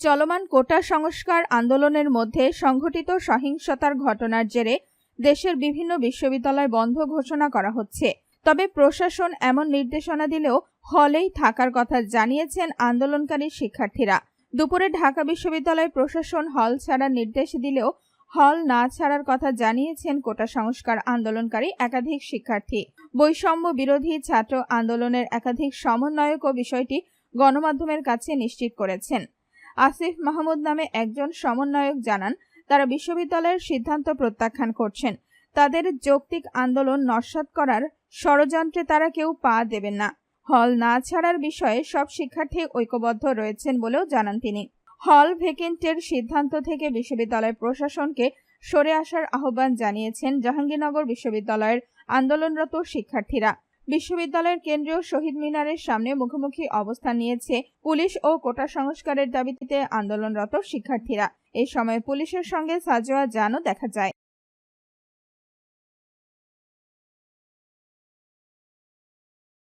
চলমান কোটা সংস্কার আন্দোলনের মধ্যে সংঘটিত সহিংসতার ঘটনার জেরে দেশের বিভিন্ন বিশ্ববিদ্যালয় বন্ধ ঘোষণা করা হচ্ছে। তবে প্রশাসন এমন নির্দেশনা দিলেও হলেই থাকার কথা জানিয়েছেন আন্দোলনকারী শিক্ষার্থীরা। দুপুরে ঢাকা বিশ্ববিদ্যালয় প্রশাসন হল ছাড়ার নির্দেশ দিলেও হল না ছাড়ার কথা জানিয়েছেন কোটা সংস্কার আন্দোলনকারী একাধিক শিক্ষার্থী। বৈষম্য বিরোধী ছাত্র আন্দোলনের একাধিক সমন্বয়কও বিষয়টি গণমাধ্যমের কাছে নিশ্চিত করেছেন। আসিফ মাহমুদ নামে একজন সমন্বয়ক জানান, তারা বিশ্ববিদ্যালয়ের সিদ্ধান্ত প্রত্যাখ্যান করছেন। তাদের যৌক্তিক আন্দোলন নস্যাৎ করার ষড়যন্ত্রে তারা কেউ পা দেবেন না। হল না ছাড়ার বিষয়ে সব শিক্ষার্থী ঐক্যবদ্ধ রয়েছেন বলেও জানান তিনি। হল ভেকেন্টের সিদ্ধান্ত থেকে বিশ্ববিদ্যালয় প্রশাসনকে সরে আসার আহ্বান জানিয়েছেন জাহাঙ্গীরনগর বিশ্ববিদ্যালয়ের আন্দোলনরত শিক্ষার্থীরা। বিশ্ববিদ্যালয়ের কেন্দ্রীয় শহীদ মিনারের সামনে মুখোমুখি অবস্থান নিয়েছে পুলিশ ও কোটা সংস্কারের দাবিতে আন্দোলনরত শিক্ষার্থীরা। এ সময় পুলিশের সঙ্গে সাজোয়া জানও দেখা যায়।